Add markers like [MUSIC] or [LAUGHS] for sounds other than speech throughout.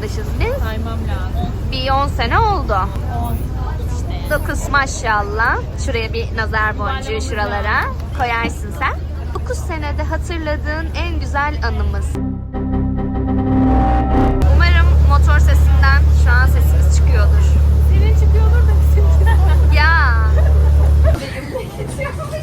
arkadaşız biz? Saymam lazım. Bir 10 sene oldu. 10 işte. 9 maşallah. Şuraya bir nazar boncuğu şuralara koyarsın sen. 9 senede hatırladığın en güzel anımız. Umarım motor sesinden şu an sesimiz çıkıyordur. Senin çıkıyordur da bizim Ya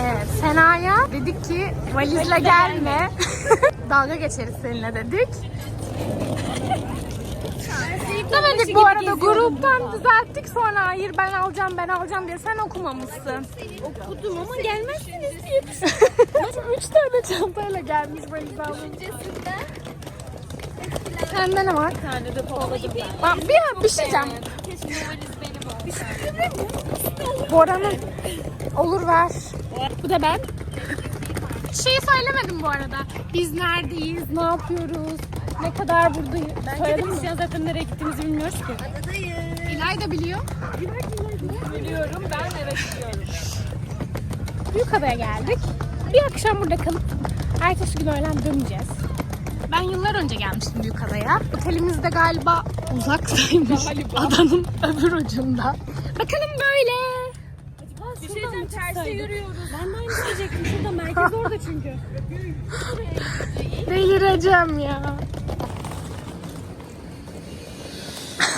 Evet, Sena'ya dedik ki valizle gelme. [LAUGHS] Dalga geçeriz seninle dedik. Demedik bu arada gruptan düzelttik sonra hayır ben alacağım ben alacağım diye sen okumamışsın. Okudum ama gelmezsiniz diye [LAUGHS] Üç tane çantayla gelmiş valiz almış. Sende ne var? Bir tane de kovaladım ben. Bir, bir şey diyeceğim. Bora'nın olur ver. Bu da ben. Şeyi söylemedim bu arada. Biz neredeyiz, ne yapıyoruz, ne kadar buradayız. Söyledim mi? zaten nereye gittiğimizi bilmiyoruz ki. İlay da biliyor. Biliyorum ben evet biliyorum. Büyükada'ya geldik. Bir akşam burada kalıp ertesi gün öğlen döneceğiz. Ben yıllar önce gelmiştim Büyükada'ya. Otelimiz de galiba uzaktaymış. Adanın öbür ucunda. Bakalım böyle. Bir şey diyeceğim terste yürüyoruz. Ben de aynı diyecektim. Şurada merkez orada çünkü. [LAUGHS] Delireceğim ya.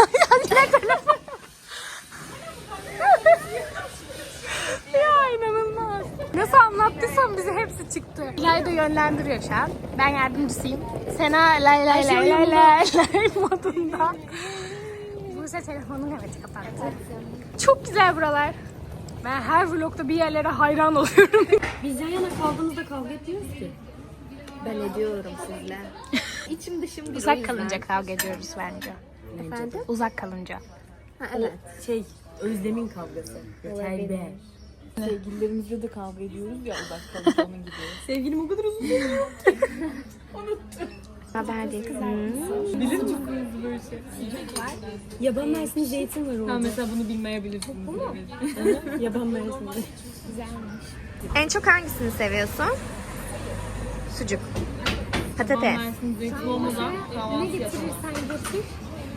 ya yine telefon. ya inanılmaz. Nasıl anlattıysam bize hepsi çıktı. İlay da yönlendiriyor şu an. Ben yardımcısıyım. Sena lay lay lay lay lay modunda. Buse telefonunu evet kapattı. Çok güzel buralar. Ben her vlogda bir yerlere hayran oluyorum. [LAUGHS] Biz yan yana kaldığımızda kavga ediyoruz ki. Ben ediyorum sizle. [LAUGHS] İçim dışım bir Uzak kalınca kavga ediyoruz bence. Efendim? Uzak kalınca. Ha, evet. Şey Özlem'in kavgası. Yeter be. Sevgililerimizle de kavga ediyoruz ya uzaktan onun gibi. [LAUGHS] Sevgilim o kadar uzun sürüyor. [LAUGHS] Haber değil kızlar. Bilir misiniz böyle şey? Yaban mersini zeytin var Ha orada. mesela bunu bilmeyebilirsiniz. [LAUGHS] Evet. Yaban mersini. en çok hangisini seviyorsun? Sucuk. Patates. Mersin zeytin olmadan kahvaltı yapalım. getirirsen getir.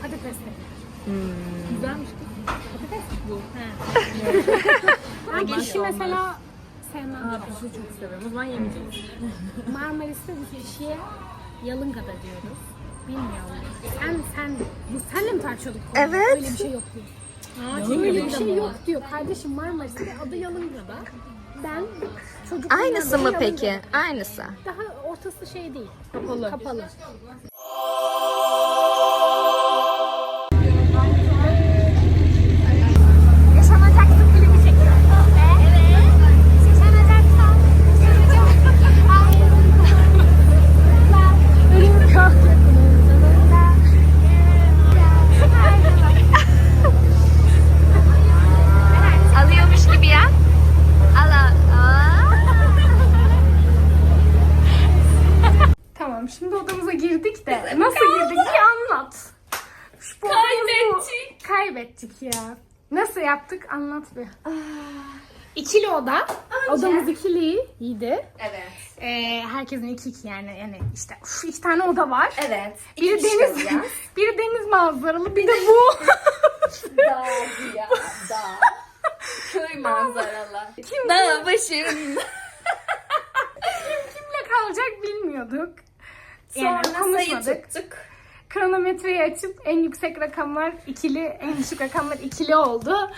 Patatesli. Güzelmiş kız. Bu. Ben işi mesela sevmem. Ha pusu çok seviyorum. O zaman yemeyeceğim. [LAUGHS] Marmaris'te bir kişiye yalın kadar diyoruz. Bilmiyorum. Sen sen bu senle mi tartışıyorduk? konuyu? Evet. Öyle bir şey yok diyor. Öyle bir şey yok diyor. Kardeşim Marmaris'te adı Yalınkada. Ben çocukluğumdan Aynısı mı peki? Aynısı. Daha ortası şey değil. Kapalı. Kapalı. İkili oda. Odamız ikiliydi. Evet. Ee, herkesin iki iki yani yani işte uf, iki tane oda var. Evet. Biri deniz, [LAUGHS] biri deniz manzaralı, bir de bu. [LAUGHS] Dağ ya. Dağ. Köy manzaralı. Kim Dağ başında. kimle kalacak bilmiyorduk. Yani Sonra sayı konuşmadık. tuttuk. Kronometreyi açıp en yüksek rakamlar ikili, en düşük rakamlar ikili oldu.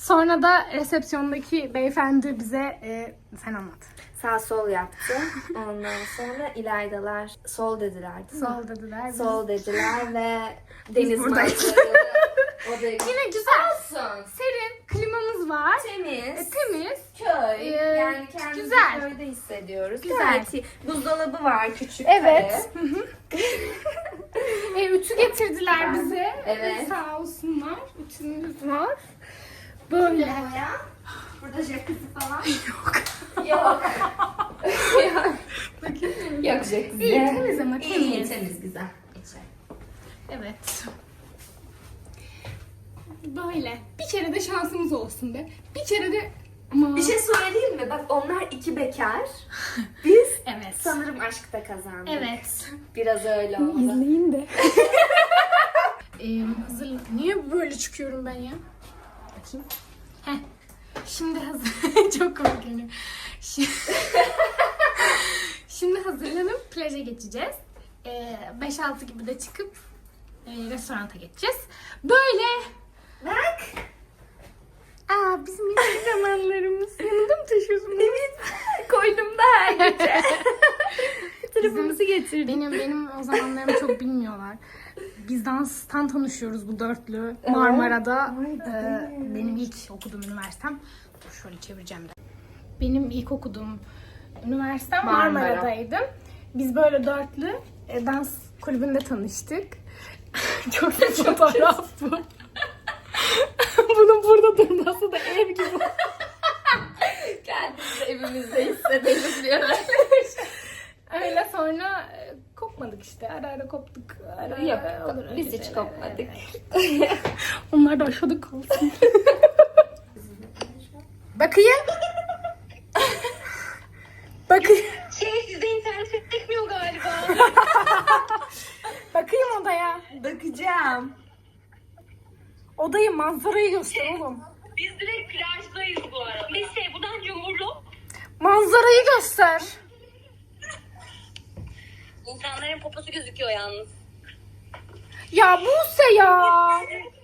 Sonra da resepsiyondaki beyefendi bize e, sen anlat. Sağ sol yaptı. Ondan sonra İlaydalar sol dediler değil mi? Sol dediler. Biz- Sol dediler ve deniz buradayız. manzaralı. O da [LAUGHS] Yine güzel. Olsun. Serin, klimamız var. Temiz. E, temiz. Köy. Ee, yani kendimizi güzel. köyde hissediyoruz. Güzel. İyi. Buzdolabı var küçük. Evet. [LAUGHS] E, ütü Evet. Sağ olsunlar. Üçümüz var. Böyle. Burada jacuzzi falan. [LAUGHS] Yok. Yok. Yok. Yok jacuzzi. İyi temiz ama İyi, iyi, temiz. temiz güzel. İçer. Evet. Böyle. Bir kere de şansımız olsun be. Bir kere de ama Bir şey söyleyeyim mi? Bak onlar iki bekar. Biz [LAUGHS] evet. sanırım aşkta kazandık. Evet. Biraz öyle oldu. İzleyin de. [LAUGHS] ee, hazır. Niye böyle çıkıyorum ben ya? Bakayım. Heh. Şimdi hazır. [LAUGHS] Çok komik görünüyor. Şimdi, [LAUGHS] Şimdi hazırlanıp plaja geçeceğiz. Ee, 5-6 gibi de çıkıp e, restoranta geçeceğiz. Böyle. Bak. Aa bizim eski zamanlarımız. Yanında mı taşıyorsun? Evet. Koydum da her gece. [LAUGHS] Tarafımızı getirdim. Benim benim o zamanlarımı çok bilmiyorlar. Biz danstan tanışıyoruz bu dörtlü Marmara'da. Ee, benim ilk okuduğum üniversitem. Dur şöyle çevireceğim de. Benim ilk okuduğum üniversitem Marmara. Marmara'daydı. Biz böyle dörtlü e, dans kulübünde tanıştık. [LAUGHS] çok fotoğraf bu. [LAUGHS] Bunun burada durması da ev gibi. Kendimizi evimizde hissedelim diyorlar. [LAUGHS] Öyle sonra e, kopmadık işte. Ara ara koptuk. Ara ara Yok, olur öyle biz hiç şeyler. kopmadık. [LAUGHS] Onlar da aşağıda kalsın. [LAUGHS] Bakayım. Bakayım. Şey sizde internet çekmiyor galiba. [LAUGHS] Bakayım odaya. Bakacağım. Odayı manzarayı göster oğlum. Biz direkt plajdayız bu arada. Şey buradan Cumhurlu. Manzarayı göster. İnsanların poposu gözüküyor yalnız. Ya Buse ya.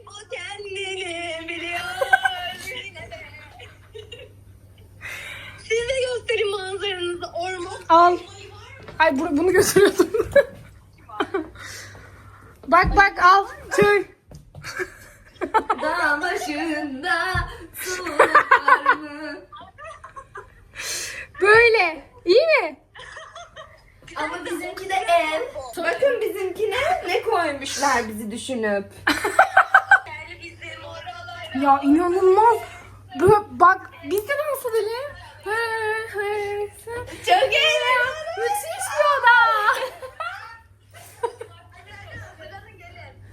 O kendini biliyor. Siz de gösterin manzaranızı. Orman. Al. Ay bu- bunu götürüyordum. bak bak al. Tüy. Dağ başında sular mı? Böyle. İyi mi? Ama bizimki de ev. Bakın bizimkine ne koymuşlar bizi düşünüp. Ya inanılmaz. Bö- bak biz de dans edelim. Çok iyi. Müthiş bir oda.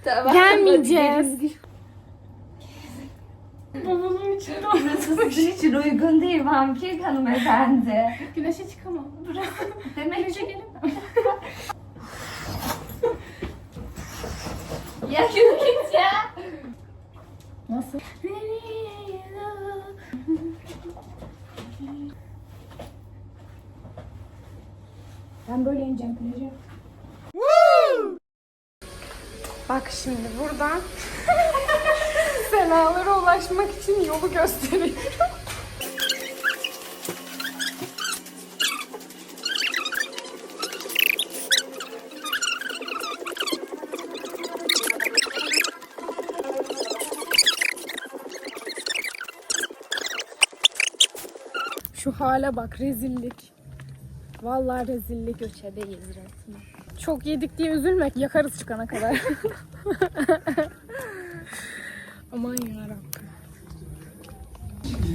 Tamam. Gelmeyeceğiz. Babamın içinde Burası için uygun değil vampir hanımefendi. Güneşe çıkamam. Bırak. Demek Güneşe ki gelemem. ya yürü git ya. Nasıl? Ben böyle ineceğim plaja. Bak şimdi buradan [LAUGHS] semalara ulaşmak için yolu gösteriyorum. Şu hale bak rezillik. Vallahi rezillik. Göçebeyiz resmen. Çok yedik diye üzülme. Yakarız çıkana kadar. [LAUGHS] Aman yarabbim.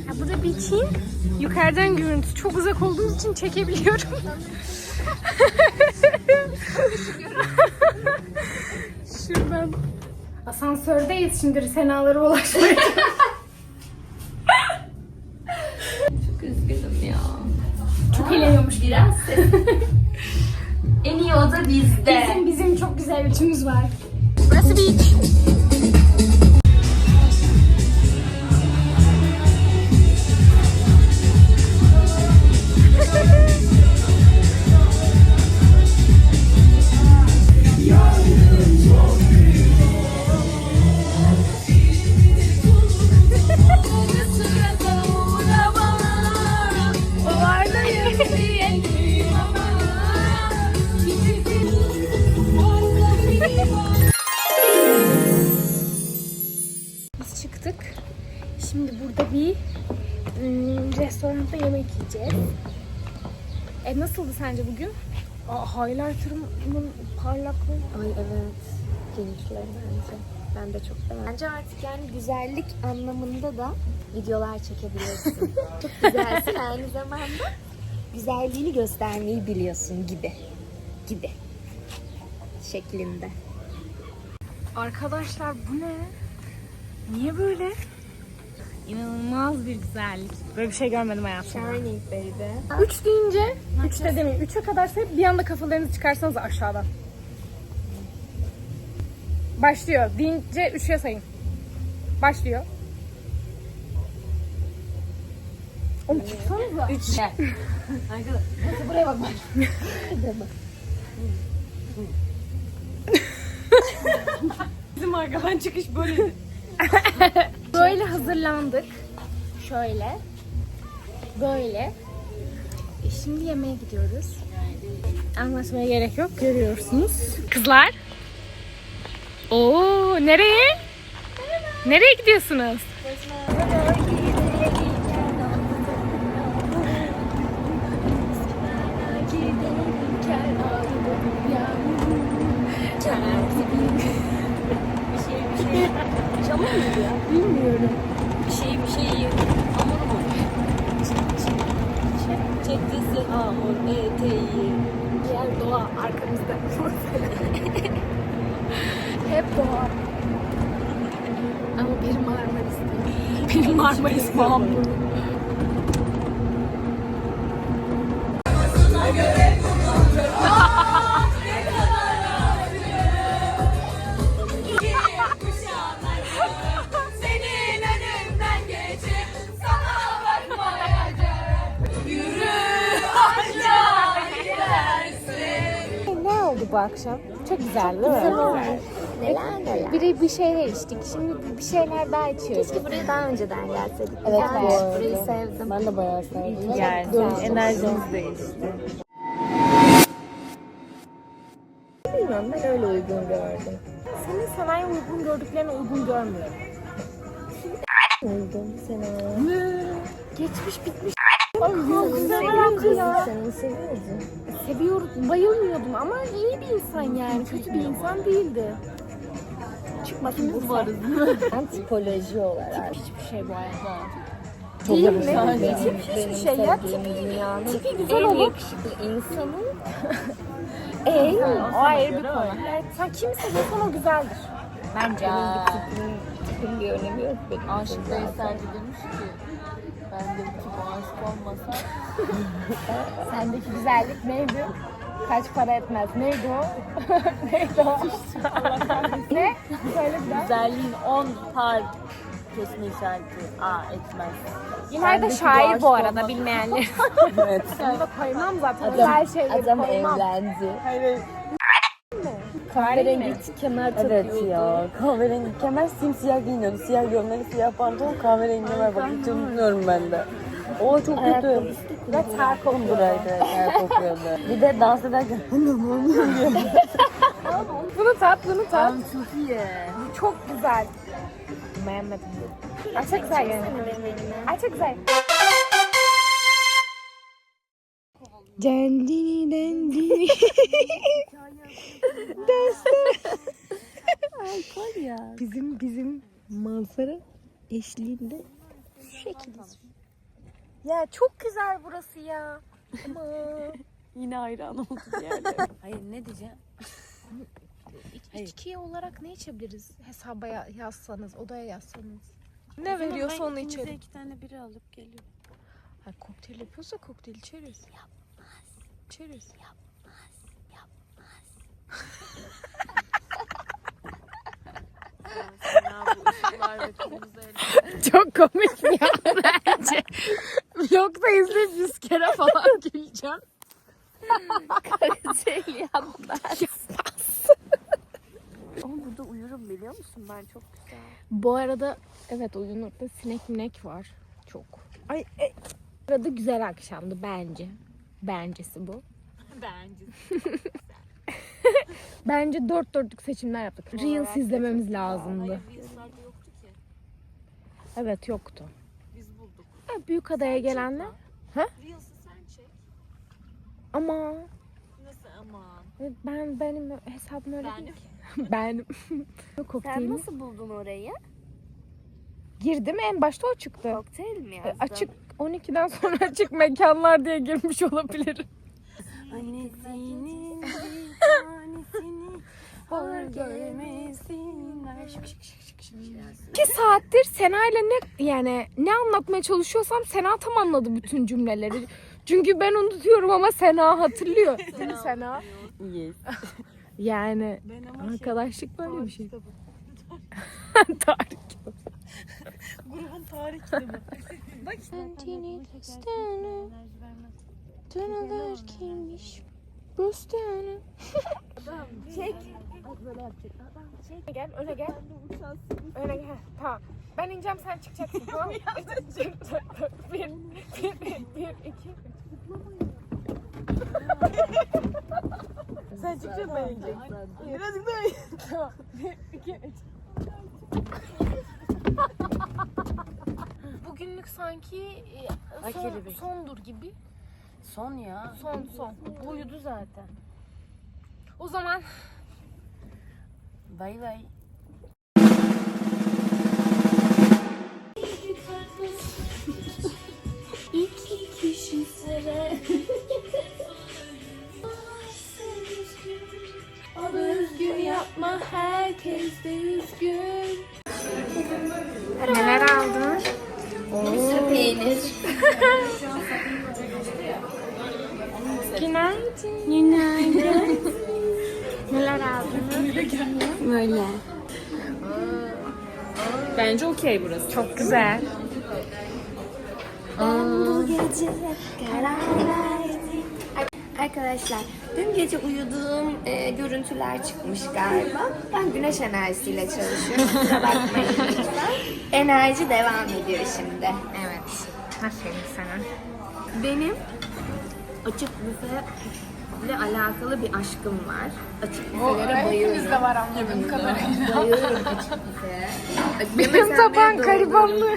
Ya bu da biçin. Yukarıdan görüntüsü çok uzak olduğumuz için çekebiliyorum. [LAUGHS] Şuradan. Asansördeyiz şimdi senalara ulaşmaya. [LAUGHS] Çok üzgünüm ya. Çok eğleniyormuş. Biraz en iyi oda bizde. Bizim, bizim çok güzel üçümüz var. Burası beach. Sence bugün? Aa, highlighter'ımın parlaklığı. Ay evet. Gençler bence. Ben de çok beğendim. Bence artık yani güzellik anlamında da videolar çekebilirsin. [LAUGHS] çok güzelsin aynı zamanda güzelliğini göstermeyi biliyorsun gibi. Gibi. Şeklinde. Arkadaşlar bu ne? Niye böyle? İnanılmaz bir güzellik. Böyle bir şey görmedim hayatımda. Shining baby. 3 deyince, 3 de demeyin. 3'e kadar sayıp bir anda kafalarınızı çıkarsanız aşağıdan. Başlıyor. Deyince 3'e sayın. Başlıyor. Oğlum tutsanıza. 3. [LAUGHS] Bizim arkadan çıkış böyle. [LAUGHS] hazırlandık. Şöyle. Böyle. E, Şimdi yemeğe gidiyoruz. Anlatmaya gerek yok. Görüyorsunuz. Kızlar. Oo, nereye? Nereye gidiyorsunuz? Diğer doğa arkamızda. Hep doğa. Ama bir Marmaris'te. Bir Marmaris oldu bu akşam? Çok güzel değil mi? Neler neler. Biri bir şeyler içtik. Şimdi bir şeyler daha içiyoruz. Keşke buraya daha önceden gelseydik. Evet, bu arada. burayı sevdim. Ben de bayağı sevdim. Yani enerjimiz değişti. Bilmiyorum ben öyle uygun gördüm. Senin sanayi uygun gördüklerine uygun görmüyorum. Uygun sana. Geçmiş bitmiş. Seviyorsun. Seni seviyorsun. Seviyorum, bayılmıyordum ama iyi bir insan yani. Kötü bir insan değildi. Çıkmasın bu varız. Ben tipoloji olarak. Hiçbir şey bu hayatta. Değil mi? Tip hiçbir şey ya. Tipi, tipi güzel en olup yakışıklı insanın [LAUGHS] Ee, o ayrı bir konu. Evet, sen kimi seviyorsan o güzeldir. Bence. tipinin, tipin bir önemi yok benim Aşık. Veysel de demiş ki ben de tip aşık olmasam [LAUGHS] Sendeki güzellik neydi? Kaç para etmez? Neydi o? [LAUGHS] neydi o? ne? Söyle bir daha. güzelliğin 10 par kesme işareti aa etmez. Yine de şair bu arada bilmeyenler. [LAUGHS] Evet. Bunu da koymam zaten. Güzel şeyleri Adam koymam. evlendi. Kahverengi. kemer Evet ya. Kahverengi kemer simsiyah giyiniyordu. Siyah gömlek, siyah pantolon, kahverengi kemer. Bak hiç unutmuyorum ben de. O çok kötü. Ve ter kokuyor. Buraydı, ter kokuyordu. Bir de dans ederken Bunu tat, bunu tat. Çok iyi. Bu çok güzel. Beğenmedim. Ay çok güzel yani. Ay çok güzel. Kendini dendini. [LAUGHS] Bizim bizim manzara eşliğinde şu şekilde. Ya çok güzel burası ya. Ama [LAUGHS] Yine hayran oldu yani. [LAUGHS] Hayır ne diyeceğim? iç, içki olarak ne içebiliriz? Hesaba ya- yazsanız, odaya yazsanız. Ne veriyorsa onu içerim. iki tane biri alıp geliyorum. Ha, kokteyl yapıyorsa kokteyl içeriz. Yapmaz. İçeriz. [LAUGHS] Ya bu ışıklar ve kırmızı el. Çok komik ya bence. Vlogda izleyip yüz kere falan [LAUGHS] güleceğim. Ama burada uyurum biliyor musun ben çok güzel. Bu arada evet uyunlukta sinek minek var. Çok. Ay, ay. Bu arada güzel akşamdı bence. Bencesi bu. [LAUGHS] Bence. [LAUGHS] Bence dört dörtlük seçimler yaptık. Reels izlememiz lazımdı. Reels'larda yoktu ki. Evet yoktu. Büyük adaya gelenler. Ha? Reels'ı sen çek. Ama Nasıl aman. Ben benim hesabım öyle değil [LAUGHS] ki. Benim. [LAUGHS] Sen nasıl buldun orayı? Girdim en başta o çıktı. Kokteyl mi yazdın? Açık 12'den sonra [LAUGHS] açık mekanlar diye girmiş olabilir. Annesinin bir tanesini hor görmesinler. Şık şık şık. İki saattir Sena ile ne yani ne anlatmaya çalışıyorsam Sena tam anladı bütün cümleleri. Çünkü ben unutuyorum ama Sena hatırlıyor. Değil mi Sena? Yes. [LAUGHS] Yani arkadaşlık böyle bir şey. [LAUGHS] Tarih. [LAUGHS] Grubun tarih kitabı. Döneler kimmiş? Bostane. Çek. Gel öne gel. Öne gel. Tamam. Ben ineceğim sen çıkacaksın [LAUGHS] tamam mı? [LAUGHS] bir, bir, bir, bir, iki, üç. Sen çıkacaksın ben ineceğim. Birazcık daha iyi. Tamam. Bir, iki, üç. [LAUGHS] Bugünlük sanki e, Ay, son, kelebek. sondur gibi. Son ya. Son son. Uyudu zaten. O zaman Bay bay. İki kişi sıra. [LAUGHS] Üzgün yapma herkes de üzgün. Böyle. Bence okey burası. Çok güzel. Bu gece karar verdim. Arkadaşlar dün gece uyuduğum e, görüntüler çıkmış galiba. Ben güneş enerjisiyle çalışıyorum. Kusura bakmayın lütfen. Enerji devam ediyor şimdi. Evet. Aferin sana. Benim açık büfe ile alakalı bir aşkım var. Açık büfelere bayılıyorum. de var anladığım kadarıyla. Bayılıyorum açık büfeye. Benim taban bile garibanlığı.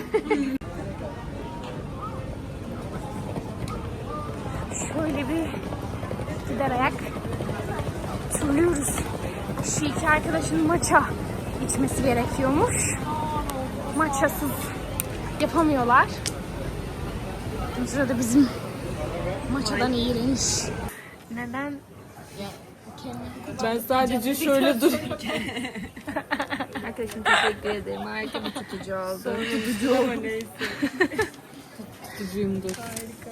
Şöyle bir gider ayak turluyoruz. Şu iki arkadaşın maça içmesi gerekiyormuş. Maçasız yapamıyorlar. Bu sırada bizim maçadan iğrenç. Neden? Ben sadece şöyle dur. Arkadaşım teşekkür ederim. Harika bir tutucu oldu. Tutucu ama neyse. Tutucuyumdur. Bay